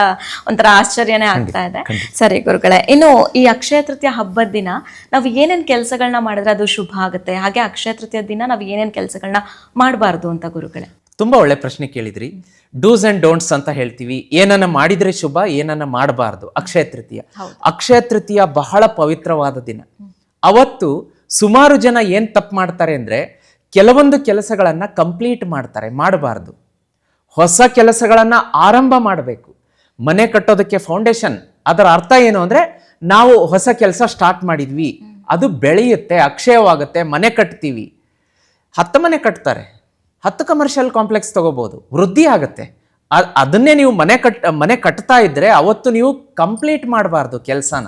B: ಒಂಥರ ಆಶ್ಚರ್ಯನೇ ಆಗ್ತಾ ಇದೆ. ಸರಿ ಗುರುಗಳೇ ಇನ್ನು ಈ ಅಕ್ಷಯ ತೃತೀಯ ಹಬ್ಬದ ದಿನ ನಾವು ಏನೇನ್ ಕೆಲಸಗಳನ್ನ ಮಾಡಿದ್ರೆ ಅದು ಶುಭ ಆಗುತ್ತೆ? ಹಾಗೆ ಅಕ್ಷಯ ತೃತೀಯ ದಿನ ನಾವು ಏನೇನ್ ಕೆಲಸಗಳನ್ನ ಮಾಡಬಾರ್ದು ಅಂತ ಗುರುಗಳೇ?
C: ತುಂಬಾ ಒಳ್ಳೆ ಪ್ರಶ್ನೆ ಕೇಳಿದ್ರಿ. ಡೂಸ್ ಅಂಡ್ ಡೋಂಟ್ಸ್ ಅಂತ ಹೇಳ್ತೀವಿ. ಏನನ್ನ ಮಾಡಿದ್ರೆ ಶುಭ ಏನನ್ನ ಮಾಡಬಾರ್ದು. ಅಕ್ಷಯ ತೃತೀಯ. ಅಕ್ಷಯ ತೃತೀಯ ಬಹಳ ಪವಿತ್ರವಾದ ದಿನ. ಅವತ್ತು ಸುಮಾರು ಜನ ಏನ್ ತಪ್ಪು ಮಾಡ್ತಾರೆ ಅಂದ್ರೆ ಕೆಲವೊಂದು ಕೆಲಸಗಳನ್ನ ಕಂಪ್ಲೀಟ್ ಮಾಡ್ತಾರೆ ಮಾಡಬಾರ್ದು. ಹೊಸ ಕೆಲಸಗಳನ್ನ ಆರಂಭ ಮಾಡಬೇಕು. ಮನೆ ಕಟ್ಟೋದಕ್ಕೆ ಫೌಂಡೇಶನ್ ಅದರ ಅರ್ಥ ಏನು ಅಂದ್ರೆ ನಾವು ಹೊಸ ಕೆಲಸ ಸ್ಟಾರ್ಟ್ ಮಾಡಿದ್ವಿ. ಅದು ಬೆಳೆಯುತ್ತೆ ಅಕ್ಷಯವಾಗುತ್ತೆ ಮನೆ ಕಟ್ತೀವಿ. ಹತ್ತು ಮನೆ ಕಟ್ತಾರೆ. ಹತ್ತು ಕಮರ್ಷಿಯಲ್ ಕಾಂಪ್ಲೆಕ್ಸ್ ತಗೋಬಹುದು ವೃದ್ಧಿ ಆಗುತ್ತೆ. ಅದನ್ನೇ ನೀವು ಮನೆ ಕಟ್, ಮನೆ ಕಟ್ತಾ ಇದ್ದರೆ ಅವತ್ತು ನೀವು ಕಂಪ್ಲೀಟ್ ಮಾಡಬಾರ್ದು ಕೆಲಸನ.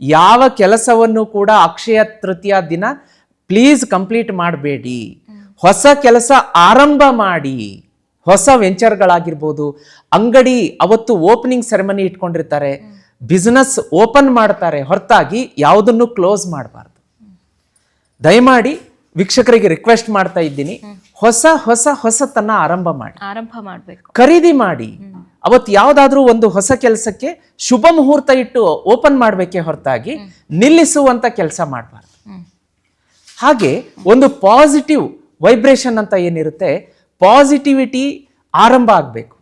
C: ಯಾವ ಕೆಲಸವನ್ನು ಕೂಡ ಅಕ್ಷಯ ತೃತೀಯ ದಿನ ಪ್ಲೀಸ್ ಕಂಪ್ಲೀಟ್ ಮಾಡಬೇಡಿ. ಹೊಸ ಕೆಲಸ ಆರಂಭ ಮಾಡಿ. ಹೊಸ ವೆಂಚರ್ಗಳಾಗಿರ್ಬೋದು. ಅಂಗಡಿ ಅವತ್ತು ಓಪನಿಂಗ್ ಸೆರೆಮನಿ ಇಟ್ಕೊಂಡಿರ್ತಾರೆ. ಬಿಸ್ನೆಸ್ ಓಪನ್ ಮಾಡ್ತಾರೆ. ಹೊರತಾಗಿ ಯಾವುದನ್ನು ಕ್ಲೋಸ್ ಮಾಡಬಾರ್ದು. ದಯಮಾಡಿ ವೀಕ್ಷಕರಿಗೆ ರಿಕ್ವೆಸ್ಟ್ ಮಾಡ್ತಾ ಇದ್ದೀನಿ. ಹೊಸ ಹೊಸ ಹೊಸತನ್ನ ಆರಂಭ ಮಾಡಿ.
B: ಆರಂಭ ಮಾಡಬೇಕು.
C: ಖರೀದಿ ಮಾಡಿ. ಅವತ್ತು ಯಾವ್ದಾದ್ರೂ ಒಂದು ಹೊಸ ಕೆಲಸಕ್ಕೆ ಶುಭ ಮುಹೂರ್ತ ಇಟ್ಟು ಓಪನ್ ಮಾಡಬೇಕೇ ಹೊರತಾಗಿ ನಿಲ್ಲಿಸುವಂತ ಕೆಲಸ ಮಾಡಬಾರ್ದು. ಹಾಗೆ ಒಂದು ಪಾಸಿಟಿವ್ ವೈಬ್ರೇಷನ್ ಅಂತ ಏನಿರುತ್ತೆ ಪಾಸಿಟಿವಿಟಿ ಆರಂಭ ಆಗಬೇಕು.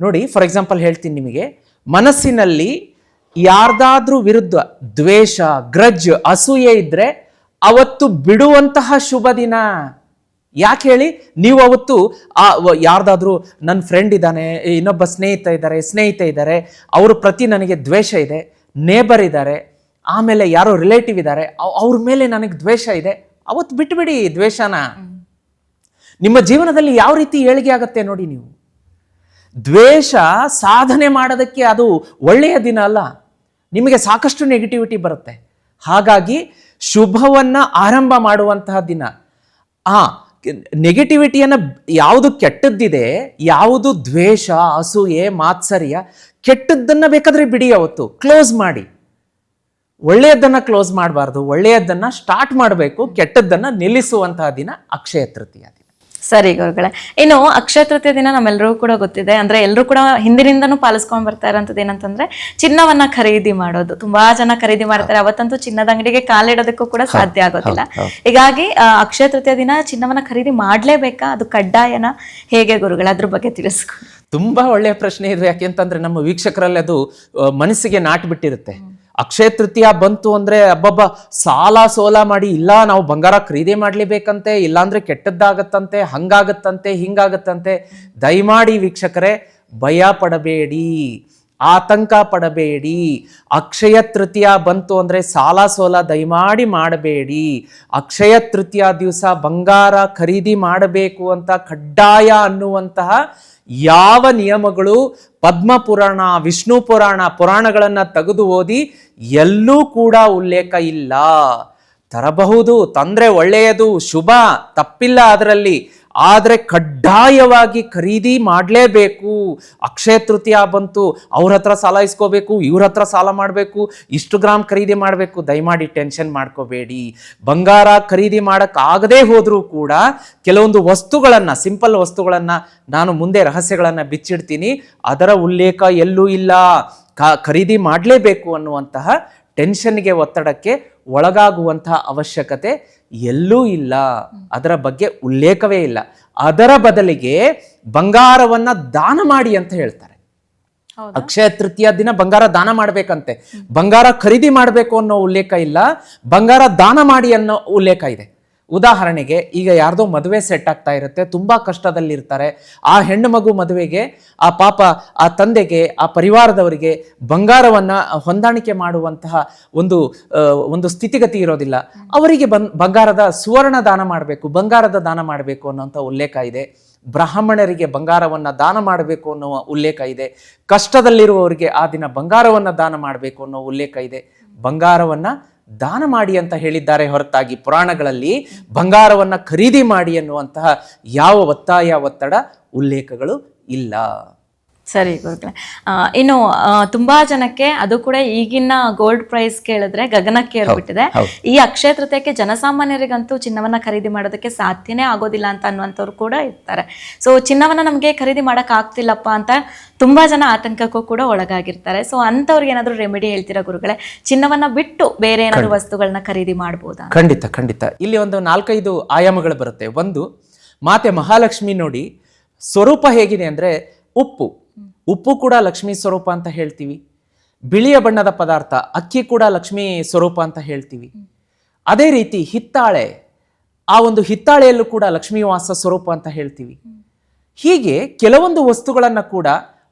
C: ನೋಡಿ ಫಾರ್ ಎಕ್ಸಾಂಪಲ್ ಹೇಳ್ತೀನಿ ನಿಮಗೆ ಮನಸ್ಸಿನಲ್ಲಿ ಯಾರ್ದಾದ್ರೂ ವಿರುದ್ಧ ದ್ವೇಷ ಗ್ರಜ್ ಅಸೂಯೆ ಇದ್ರೆ ಅವತ್ತು ಬಿಡುವಂತಹ ಶುಭ ದಿನ. ಯಾಕೆ ಹೇಳಿ? ನೀವು ಅವತ್ತು, ಆ ಯಾರ್ದಾದ್ರೂ ನನ್ನ ಫ್ರೆಂಡ್ ಇದ್ದಾನೆ ಇನ್ನೊಬ್ಬ ಸ್ನೇಹಿತ ಇದ್ದಾರೆ ಸ್ನೇಹಿತ ಇದ್ದಾರೆ, ಅವ್ರ ಪ್ರತಿ ನನಗೆ ದ್ವೇಷ ಇದೆ ನೇಬರ್ ಇದ್ದಾರೆ, ಆಮೇಲೆ ಯಾರೋ ರಿಲೇಟಿವ್ ಇದ್ದಾರೆ, ಅವ್- ಅವ್ರ ಮೇಲೆ ನನಗೆ ದ್ವೇಷ ಇದೆ. ಅವತ್ತು ಬಿಟ್ಬಿಡಿ ದ್ವೇಷನ. ನಿಮ್ಮ ಜೀವನದಲ್ಲಿ ಯಾವ ರೀತಿ ಏಳಿಗೆ ಆಗುತ್ತೆ ನೋಡಿ ನೀವು. ದ್ವೇಷ ಸಾಧನೆ ಮಾಡೋದಕ್ಕೆ ಅದು ಒಳ್ಳೆಯ ದಿನ ಅಲ್ಲ. ನಿಮಗೆ ಸಾಕಷ್ಟು ನೆಗೆಟಿವಿಟಿ ಬರುತ್ತೆ. ಹಾಗಾಗಿ ಶುಭವನ್ನ ಆರಂಭ ಮಾಡುವಂತಹ ದಿನ. ಆ ನೆಗೆಟಿವಿಟಿಯನ್ನು ಯಾವುದು ಕೆಟ್ಟದ್ದಿದೆ, ಯಾವುದು ದ್ವೇಷ, ಅಸೂಯೆ, ಮಾತ್ಸರ್ಯ, ಕೆಟ್ಟದ್ದನ್ನು ಬೇಕಾದರೆ ಬಿಡಿ ಅವತ್ತು ಕ್ಲೋಸ್ ಮಾಡಿ. ಒಳ್ಳೆಯದನ್ನು ಕ್ಲೋಸ್ ಮಾಡಬಾರ್ದು ಒಳ್ಳೆಯದನ್ನು ಸ್ಟಾರ್ಟ್ ಮಾಡಬೇಕು, ಕೆಟ್ಟದ್ದನ್ನು ನಿಲ್ಲಿಸುವಂತಹ ದಿನ ಅಕ್ಷಯ ತೃತೀಯ
B: ಸರಿ ಗುರುಗಳೇ. ಇನ್ನು ಅಕ್ಷಯ ತೃತೀಯ ದಿನ ನಮ್ಮೆಲ್ಲರಿಗೂ ಕೂಡ ಗೊತ್ತಿದೆ. ಅಂದ್ರೆ ಎಲ್ಲರೂ ಕೂಡ ಹಿಂದಿನಿಂದನೂ ಪಾಲಿಸ್ಕೊಂಡು ಬರ್ತಾ ಇರೋಂಥದ್ದು ಏನಂತಂದ್ರೆ ಚಿನ್ನವನ್ನ ಖರೀದಿ ಮಾಡೋದು. ತುಂಬಾ ಜನ ಖರೀದಿ ಮಾಡ್ತಾರೆ. ಅವತ್ತಂತೂ ಚಿನ್ನದ ಅಂಗಡಿಗೆ ಕಾಲಿಡೋದಕ್ಕೂ ಕೂಡ ಸಾಧ್ಯ ಆಗೋದಿಲ್ಲ. ಹೀಗಾಗಿ ಅಕ್ಷಯ ತೃತೀಯ ದಿನ ಚಿನ್ನವನ್ನ ಖರೀದಿ ಮಾಡ್ಲೇಬೇಕಾ? ಅದು ಕಡ್ಡಾಯನ? ಹೇಗೆ ಗುರುಗಳ? ಅದ್ರ ಬಗ್ಗೆ ತಿಳಿಸ್ಕೊ
C: ತುಂಬಾ ಒಳ್ಳೆಯ ಪ್ರಶ್ನೆ ಇದು. ಯಾಕೆಂತಂದ್ರೆ ನಮ್ಮ ವೀಕ್ಷಕರಲ್ಲಿ ಅದು ಮನಸ್ಸಿಗೆ ನಾಟ್ ಬಿಟ್ಟಿರುತ್ತೆ. ಅಕ್ಷಯ ತೃತೀಯ ಬಂತು ಅಂದ್ರೆ ಅಬ್ಬಬ್ಬ, ಸಾಲ ಸೋಲ ಮಾಡಿ ಇಲ್ಲ, ನಾವು ಬಂಗಾರ ಖರೀದಿ ಮಾಡಲೇಬೇಕಂತೆ, ಇಲ್ಲಾಂದರೆ ಕೆಟ್ಟದ್ದಾಗತ್ತಂತೆ, ಹಂಗಾಗತ್ತಂತೆ, ಹಿಂಗಾಗತ್ತಂತೆ. ದಯಮಾಡಿ ವೀಕ್ಷಕರೇ, ಭಯ ಪಡಬೇಡಿ, ಆತಂಕ ಪಡಬೇಡಿ. ಅಕ್ಷಯ ತೃತೀಯ ಬಂತು ಅಂದರೆ ಸಾಲ ಸೋಲ ದಯಮಾಡಿ ಮಾಡಬೇಡಿ. ಅಕ್ಷಯ ತೃತೀಯ ದಿವಸ ಬಂಗಾರ ಖರೀದಿ ಮಾಡಬೇಕು ಅಂತ ಕಡ್ಡಾಯ ಅನ್ನುವಂತಹ ಯಾವ ನಿಯಮಗಳು ಪದ್ಮ ಪುರಾಣ ವಿಷ್ಣು ಪುರಾಣ ಪುರಾಣಗಳನ್ನು ತೆಗೆದು ಓದಿ ಎಲ್ಲೂ ಕೂಡ ಉಲ್ಲೇಖ ಇಲ್ಲ. ತರಬಹುದು, ತಂದ್ರೆ ಒಳ್ಳೆಯದು, ಶುಭ, ತಪ್ಪಿಲ್ಲ ಅದರಲ್ಲಿ. ಆದರೆ ಕಡ್ಡಾಯವಾಗಿ ಖರೀದಿ ಮಾಡಲೇಬೇಕು. ಅಕ್ಷಯ ತೃತೀಯ ಬಂತು, ಅವ್ರ ಹತ್ರ ಸಾಲ ಇಸ್ಕೋಬೇಕು, ಇವ್ರ ಹತ್ರ ಸಾಲ ಮಾಡಬೇಕು, ಇಷ್ಟು ಗ್ರಾಮ್ ಖರೀದಿ ಮಾಡಬೇಕು. ದಯಮಾಡಿ ಟೆನ್ಷನ್ ಮಾಡ್ಕೋಬೇಡಿ. ಬಂಗಾರ ಖರೀದಿ ಮಾಡೋಕ್ಕಾಗದೇ ಹೋದರೂ ಕೂಡ ಕೆಲವೊಂದು ವಸ್ತುಗಳನ್ನು, ಸಿಂಪಲ್ ವಸ್ತುಗಳನ್ನು ನಾನು ಮುಂದೆ ರಹಸ್ಯಗಳನ್ನು ಬಿಚ್ಚಿಡ್ತೀನಿ. ಅದರ ಉಲ್ಲೇಖ ಎಲ್ಲೂ ಇಲ್ಲ. ಖರೀದಿ ಮಾಡಲೇಬೇಕು ಅನ್ನುವಂತಹ ಟೆನ್ಷನ್ಗೆ ಒತ್ತಡಕ್ಕೆ ಒಳಗಾಗುವಂತಹ ಅವಶ್ಯಕತೆ ಎಲ್ಲೂ ಇಲ್ಲ. ಅದರ ಬಗ್ಗೆ ಉಲ್ಲೇಖವೇ ಇಲ್ಲ. ಅದರ ಬದಲಿಗೆ ಬಂಗಾರವನ್ನ ದಾನ ಮಾಡಿ ಅಂತ ಹೇಳ್ತಾರೆ? ಅಕ್ಷಯ ತೃತೀಯ ದಿನ ಬಂಗಾರ ದಾನ ಮಾಡ್ಬೇಕಂತೆ. ಬಂಗಾರ ಖರೀದಿ ಮಾಡಬೇಕು ಅನ್ನೋ ಉಲ್ಲೇಖ ಇಲ್ಲ. ಬಂಗಾರ ದಾನ ಮಾಡಿ ಅನ್ನೋ ಉಲ್ಲೇಖ ಇದೆ. ಉದಾಹರಣೆಗೆ ಈಗ ಯಾರ್ದೋ ಮದುವೆ ಸೆಟ್ ಆಗ್ತಾ ಇರುತ್ತೆ, ತುಂಬಾ ಕಷ್ಟದಲ್ಲಿರ್ತಾರೆ. ಆ ಹೆಣ್ಣು ಮಗು ಮದುವೆಗೆ, ಆ ಪಾಪ, ಆ ತಂದೆಗೆ, ಆ ಪರಿವಾರದವರಿಗೆ ಬಂಗಾರವನ್ನ ಹೊಂದಾಣಿಕೆ ಮಾಡುವಂತಹ ಒಂದು ಒಂದು ಸ್ಥಿತಿಗತಿ ಇರೋದಿಲ್ಲ. ಅವರಿಗೆ ಬನ್ ಬಂಗಾರದ ಸುವರ್ಣ ದಾನ ಮಾಡಬೇಕು, ಬಂಗಾರದ ದಾನ ಮಾಡಬೇಕು ಅನ್ನೋಂಥ ಉಲ್ಲೇಖ ಇದೆ. ಬ್ರಾಹ್ಮಣರಿಗೆ ಬಂಗಾರವನ್ನ ದಾನ ಮಾಡಬೇಕು ಅನ್ನುವ ಉಲ್ಲೇಖ ಇದೆ. ಕಷ್ಟದಲ್ಲಿರುವವರಿಗೆ ಆ ದಿನ ಬಂಗಾರವನ್ನ ದಾನ ಮಾಡಬೇಕು ಅನ್ನೋ ಉಲ್ಲೇಖ ಇದೆ. ಬಂಗಾರವನ್ನ ದಾನ ಮಾಡಿ ಅಂತ ಹೇಳಿದ್ದಾರೆ ಹೊರತಾಗಿ ಪುರಾಣಗಳಲ್ಲಿ ಬಂಗಾರವನ್ನು ಖರೀದಿ ಮಾಡಿ ಅನ್ನುವಂತಹ ಯಾವ ಒತ್ತಾಯ ಒತ್ತಡ ಉಲ್ಲೇಖಗಳು ಇಲ್ಲ.
B: ಸರಿ ಗುರುಗಳೇ. ಇನ್ನು ತುಂಬಾ ಜನಕ್ಕೆ ಅದು ಕೂಡ ಈಗಿನ ಗೋಲ್ಡ್ ಪ್ರೈಸ್ ಕೇಳಿದ್ರೆ ಗಗನಕ್ಕೆ ಏರ್ಬಿಟ್ಟಿದೆ. ಈ ಅಕ್ಷಯ ತೃತೀಯಕ್ಕೆ ಜನಸಾಮಾನ್ಯರಿಗಂತೂ ಚಿನ್ನವನ್ನ ಖರೀದಿ ಮಾಡೋದಕ್ಕೆ ಸಾಧ್ಯನೇ ಆಗೋದಿಲ್ಲ ಅಂತ ಅನ್ನುವಂಥವ್ರು ಕೂಡ ಇರ್ತಾರೆ. ಸೊ ಚಿನ್ನವನ್ನ ನಮಗೆ ಖರೀದಿ ಮಾಡಕ್ ಆಗ್ತಿಲ್ಲಪ್ಪ ಅಂತ ತುಂಬಾ ಜನ ಆತಂಕಕ್ಕೂ ಕೂಡ ಒಳಗಾಗಿರ್ತಾರೆ. ಸೊ ಅಂಥವ್ರಿಗೆ ಏನಾದ್ರು ರೆಮಿಡಿ ಹೇಳ್ತೀರಾ ಗುರುಗಳೇ? ಚಿನ್ನವನ್ನ ಬಿಟ್ಟು ಬೇರೆ ಏನಾದ್ರು ವಸ್ತುಗಳನ್ನ ಖರೀದಿ ಮಾಡಬಹುದಾ
C: ಖಂಡಿತ ಖಂಡಿತ. ಇಲ್ಲಿ ಒಂದು ನಾಲ್ಕೈದು ಆಯಾಮಗಳು ಬರುತ್ತೆ. ಒಂದು ಮಾತೆ ಮಹಾಲಕ್ಷ್ಮಿ ನೋಡಿ ಸ್ವರೂಪ ಹೇಗಿದೆ ಅಂದ್ರೆ ಉಪ್ಪು. ಉಪ್ಪು ಕೂಡ ಲಕ್ಷ್ಮೀ ಸ್ವರೂಪ ಅಂತ ಹೇಳ್ತೀವಿ. ಬಿಳಿಯ ಬಣ್ಣದ ಪದಾರ್ಥ, ಅಕ್ಕಿ ಕೂಡ ಲಕ್ಷ್ಮೀ ಸ್ವರೂಪ ಅಂತ ಹೇಳ್ತೀವಿ. ಅದೇ ರೀತಿ ಹಿತ್ತಾಳೆ, ಆ ಒಂದು ಹಿತ್ತಾಳೆಯಲ್ಲೂ ಕೂಡ ಲಕ್ಷ್ಮೀ ವಾಸ ಸ್ವರೂಪ ಅಂತ ಹೇಳ್ತೀವಿ. ಹೀಗೆ ಕೆಲವೊಂದು ವಸ್ತುಗಳನ್ನು ಕೂಡ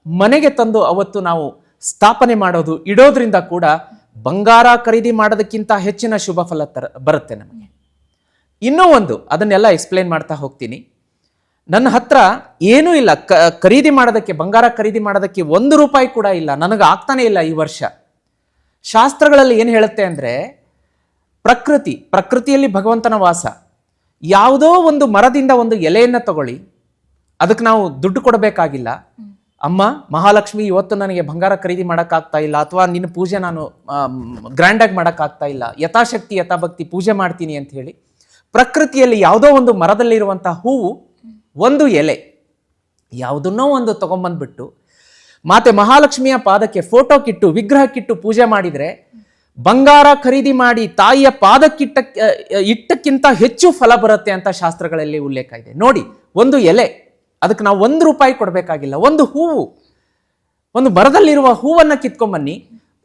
C: ಮನೆಗೆ ತಂದು ಅವತ್ತು ನಾವು ಸ್ಥಾಪನೆ ಮಾಡೋದು ಇಡೋದ್ರಿಂದ ಕೂಡ ಬಂಗಾರ ಖರೀದಿ ಮಾಡೋದಕ್ಕಿಂತ ಹೆಚ್ಚಿನ ಶುಭ ಫಲ ತರ ಬರುತ್ತೆ ನಮಗೆ. ಇನ್ನೂ ಒಂದು ಅದನ್ನೆಲ್ಲ ಎಕ್ಸ್ಪ್ಲೇನ್ ಮಾಡ್ತಾ ಹೋಗ್ತೀನಿ. ನನ್ನ ಹತ್ರ ಏನೂ ಇಲ್ಲ. ಕ, ಖರೀದಿ ಮಾಡೋದಕ್ಕೆ, ಬಂಗಾರ ಖರೀದಿ ಮಾಡೋದಕ್ಕೆ ಒಂದು ರೂಪಾಯಿ ಕೂಡ ಇಲ್ಲ. ನನಗೆ ಆಗ್ತಾನೇ ಇಲ್ಲ ಈ ವರ್ಷ. ಶಾಸ್ತ್ರಗಳಲ್ಲಿ ಏನು ಹೇಳುತ್ತೆ ಅಂದರೆ, ಪ್ರಕೃತಿ, ಪ್ರಕೃತಿಯಲ್ಲಿ ಭಗವಂತನ ವಾಸ. ಯಾವುದೋ ಒಂದು ಮರದಿಂದ ಒಂದು ಎಲೆಯನ್ನು ತಗೊಳ್ಳಿ. ಅದಕ್ಕೆ ನಾವು ದುಡ್ಡು ಕೊಡಬೇಕಾಗಿಲ್ಲ. ಅಮ್ಮ, ಮಹಾಲಕ್ಷ್ಮಿ, ಇವತ್ತು ನನಗೆ ಬಂಗಾರ ಖರೀದಿ ಮಾಡೋಕ್ಕಾಗ್ತಾ ಇಲ್ಲ ಅಥವಾ ನಿನ್ನ ಪೂಜೆ ನಾನು ಗ್ರ್ಯಾಂಡಾಗಿ ಮಾಡೋಕ್ಕಾಗ್ತಾ ಇಲ್ಲ. ಯಥಾಶಕ್ತಿ, ಯಥಾಭಕ್ತಿ ಪೂಜೆ ಮಾಡ್ತೀನಿ ಅಂತ ಹೇಳಿ ಪ್ರಕೃತಿಯಲ್ಲಿ ಯಾವುದೋ ಒಂದು ಮರದಲ್ಲಿರುವಂಥ ಹೂವು ಒಂದು ಎಲೆ, ಯಾವುದನ್ನೋ ಒಂದು ತಗೊಂಬಂದ್ಬಿಟ್ಟು ಮಾತೆ ಮಹಾಲಕ್ಷ್ಮಿಯ ಪಾದಕ್ಕೆ ಫೋಟೋಕ್ಕಿಟ್ಟು ವಿಗ್ರಹಕ್ಕಿಟ್ಟು ಪೂಜೆ ಮಾಡಿದರೆ ಬಂಗಾರ ಖರೀದಿ ಮಾಡಿ ತಾಯಿಯ ಪಾದಕ್ಕಿಟ್ಟ ಇಟ್ಟಕ್ಕಿಂತ ಹೆಚ್ಚು ಫಲ ಬರುತ್ತೆ ಅಂತ ಶಾಸ್ತ್ರಗಳಲ್ಲಿ ಉಲ್ಲೇಖ ಇದೆ. ನೋಡಿ, ಒಂದು ಎಲೆ, ಅದಕ್ಕೆ ನಾವು ಒಂದು ರೂಪಾಯಿ ಕೊಡಬೇಕಾಗಿಲ್ಲ, ಒಂದು ಹೂವು, ಒಂದು ಮರದಲ್ಲಿರುವ ಹೂವನ್ನು ಕಿತ್ಕೊಂಬನ್ನಿ,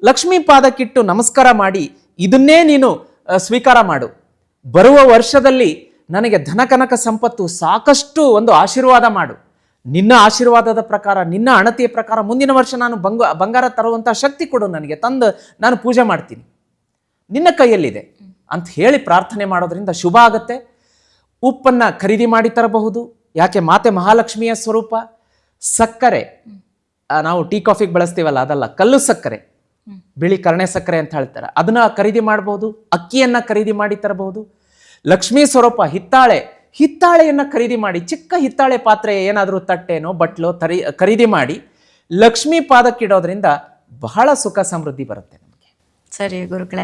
C: ಲಕ್ಷ್ಮೀ ಪಾದಕ್ಕಿಟ್ಟು ನಮಸ್ಕಾರ ಮಾಡಿ, ಇದನ್ನೇ ನೀನು ಸ್ವೀಕಾರ ಮಾಡು. ಬರುವ ವರ್ಷದಲ್ಲಿ ನನಗೆ ಧನಕನಕ ಸಂಪತ್ತು ಸಾಕಷ್ಟು ಒಂದು ಆಶೀರ್ವಾದ ಮಾಡು. ನಿನ್ನ ಆಶೀರ್ವಾದದ ಪ್ರಕಾರ ನಿನ್ನ ಅಣತಿಯ ಪ್ರಕಾರ ಮುಂದಿನ ವರ್ಷ ನಾನು ಬಂಗ ಬಂಗಾರ ತರುವಂಥ ಶಕ್ತಿ ಕೊಡು ನನಗೆ. ತಂದು ನಾನು ಪೂಜೆ ಮಾಡ್ತೀನಿ. ನಿನ್ನ ಕೈಯಲ್ಲಿದೆ ಅಂತ ಹೇಳಿ ಪ್ರಾರ್ಥನೆ ಮಾಡೋದ್ರಿಂದ ಶುಭ ಆಗುತ್ತೆ. ಉಪ್ಪನ್ನು ಖರೀದಿ ಮಾಡಿ ತರಬಹುದು. ಯಾಕೆ ಮಾತೆ ಮಹಾಲಕ್ಷ್ಮಿಯ ಸ್ವರೂಪ? ಸಕ್ಕರೆ. ನಾವು ಟೀ ಕಾಫಿಗೆ ಬಳಸ್ತೀವಲ್ಲ ಅದಲ್ಲ ಕಲ್ಲು ಸಕ್ಕರೆ. ಬಿಳಿ ಕರ್ಣೆ ಸಕ್ಕರೆ ಅಂತ ಹೇಳ್ತಾರೆ. ಅದನ್ನ ಖರೀದಿ ಮಾಡ್ಬೋದು ಅಕ್ಕಿಯನ್ನು ಖರೀದಿ ಮಾಡಿ ತರಬಹುದು. ಲಕ್ಷ್ಮೀ ಸ್ವರೂಪ ಹಿತ್ತಾಳೆ. ಹಿತ್ತಾಳೆಯನ್ನು ಖರೀದಿ ಮಾಡಿ, ಚಿಕ್ಕ ಹಿತ್ತಾಳೆ ಪಾತ್ರೆ ಏನಾದರೂ ತಟ್ಟೆನೋ, ಬಟ್ಲೋ ತರಿ, ಖರೀದಿ ಮಾಡಿ ಲಕ್ಷ್ಮೀ ಪಾದಕ್ಕಿಡೋದ್ರಿಂದ ಬಹಳ ಸುಖ ಸಮೃದ್ಧಿ ಬರುತ್ತೆ.
B: ಸರಿ ಗುರುಗಳೇ.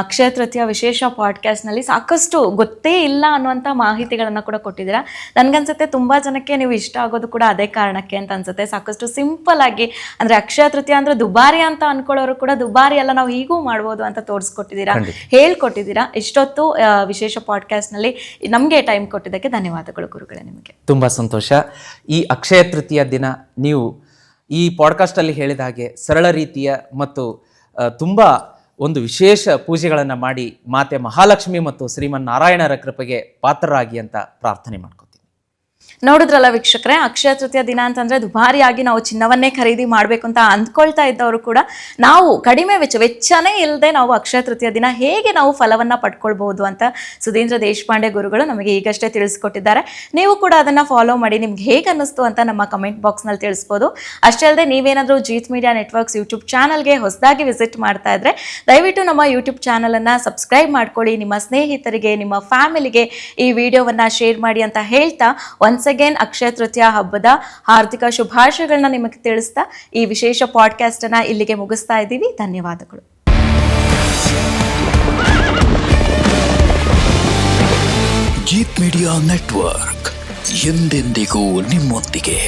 B: ಅಕ್ಷಯ ತೃತೀಯ ವಿಶೇಷ ಪಾಡ್ಕಾಸ್ಟ್ನಲ್ಲಿ ಸಾಕಷ್ಟು ಗೊತ್ತೇ ಇಲ್ಲ ಅನ್ನುವಂಥ ಮಾಹಿತಿಗಳನ್ನು ಕೂಡ ಕೊಟ್ಟಿದ್ದೀರಾ. ನನಗನ್ಸುತ್ತೆ ತುಂಬ ಜನಕ್ಕೆ ನೀವು ಇಷ್ಟ ಆಗೋದು ಕೂಡ ಅದೇ ಕಾರಣಕ್ಕೆ ಅಂತ ಅನ್ಸುತ್ತೆ. ಸಾಕಷ್ಟು ಸಿಂಪಲ್ ಆಗಿ ಅಂದರೆ ಅಕ್ಷಯ ತೃತೀಯ ಅಂದರೆ ದುಬಾರಿ ಅಂತ ಅಂದ್ಕೊಳ್ಳೋರು ಕೂಡ ದುಬಾರಿ ಎಲ್ಲ ನಾವು ಹೀಗೂ ಮಾಡ್ಬೋದು ಅಂತ ತೋರಿಸ್ಕೊಟ್ಟಿದ್ದೀರಾ. ಹೇಳ್ಕೊಟ್ಟಿದ್ದೀರಾ. ಇಷ್ಟೊತ್ತು ವಿಶೇಷ ಪಾಡ್ಕಾಸ್ಟ್ನಲ್ಲಿ ನಮಗೆ ಟೈಮ್ ಕೊಟ್ಟಿದ್ದಕ್ಕೆ ಧನ್ಯವಾದಗಳು ಗುರುಗಳೇ ನಿಮಗೆ.
C: ತುಂಬ ಸಂತೋಷ. ಈ ಅಕ್ಷಯ ತೃತೀಯ ದಿನ ನೀವು ಈ ಪಾಡ್ಕಾಸ್ಟಲ್ಲಿ ಹೇಳಿದ ಹಾಗೆ ಸರಳ ರೀತಿಯ ಮತ್ತು ತುಂಬ ಒಂದು ವಿಶೇಷ ಪೂಜೆಗಳನ್ನು ಮಾಡಿ ಮಾತೆ ಮಹಾಲಕ್ಷ್ಮಿ ಮತ್ತು ಶ್ರೀಮನ್ನಾರಾಯಣರ ಕೃಪೆಗೆ ಪಾತ್ರರಾಗಿ ಅಂತ ಪ್ರಾರ್ಥನೆ ಮಾಡ್ಕೋತೀನಿ
B: ನೋಡಿದ್ರಲ್ಲ ವೀಕ್ಷಕರೇ, ಅಕ್ಷಯ ತೃತೀಯ ದಿನ ಅಂತಂದ್ರೆ ದುಬಾರಿಯಾಗಿ ನಾವು ಚಿನ್ನವನ್ನೇ ಖರೀದಿ ಮಾಡಬೇಕು ಅಂತ ಅಂದ್ಕೊಳ್ತಾ ಇದ್ದವರು ಕೂಡ ನಾವು ಕಡಿಮೆ ವೆಚ್ಚ, ವೆಚ್ಚನೇ ಇಲ್ಲದೆ ನಾವು ಅಕ್ಷಯ ತೃತೀಯ ದಿನ ಹೇಗೆ ನಾವು ಫಲವನ್ನ ಪಡ್ಕೊಳ್ಬಹುದು ಅಂತ ಸುಧೀಂದ್ರ ದೇಶಪಾಂಡೆ ಗುರುಗಳು ನಮಗೆ ಈಗಷ್ಟೇ ತಿಳಿಸ್ಕೊಟ್ಟಿದ್ದಾರೆ. ನೀವು ಕೂಡ ಅದನ್ನ ಫಾಲೋ ಮಾಡಿ ನಿಮ್ಗೆ ಹೇಗೆ ಅನ್ನಿಸ್ತು ಅಂತ ನಮ್ಮ ಕಮೆಂಟ್ ಬಾಕ್ಸ್ನಲ್ಲಿ ತಿಳಿಸ್ಬೋದು. ಅಷ್ಟೇ ಅಲ್ಲದೆ ನೀವೇನಾದರೂ ಜೀತ್ ಮೀಡಿಯಾ ನೆಟ್ವರ್ಕ್ಸ್ ಯೂಟ್ಯೂಬ್ ಚಾನಲ್ಗೆ ಹೊಸದಾಗಿ ವಿಸಿಟ್ ಮಾಡ್ತಾ ಇದ್ರೆ ದಯವಿಟ್ಟು ನಮ್ಮ ಯೂಟ್ಯೂಬ್ ಚಾನಲನ್ನು ಸಬ್ಸ್ಕ್ರೈಬ್ ಮಾಡ್ಕೊಳ್ಳಿ. ನಿಮ್ಮ ಸ್ನೇಹಿತರಿಗೆ, ನಿಮ್ಮ ಫ್ಯಾಮಿಲಿಗೆ ಈ ವಿಡಿಯೋವನ್ನು ಶೇರ್ ಮಾಡಿ ಅಂತ ಹೇಳ್ತಾ ಒನ್ಸ್ ಅಗೇನ್ ಅಕ್ಷಯ ತೃತೀಯ ಹಬ್ಬದ ಹಾರ್ದಿಕ ಶುಭಾಶಯಗಳನ್ನ ನಿಮಗೆ ತಿಳಿಸ್ತಾ ಈ ವಿಶೇಷ ಪಾಡ್ಕಾಸ್ಟ್ ಅನ್ನ ಇಲ್ಲಿಗೆ ಮುಗಿಸ್ತಾ ಇದ್ದೀವಿ. ಧನ್ಯವಾದಗಳು.
A: ಜೀತ್ ಮೀಡಿಯಾ ನೆಟ್ವರ್ಕ್ ಎಂದೆಂದಿಗೂ ನಿಮ್ಮೊಂದಿಗೆ.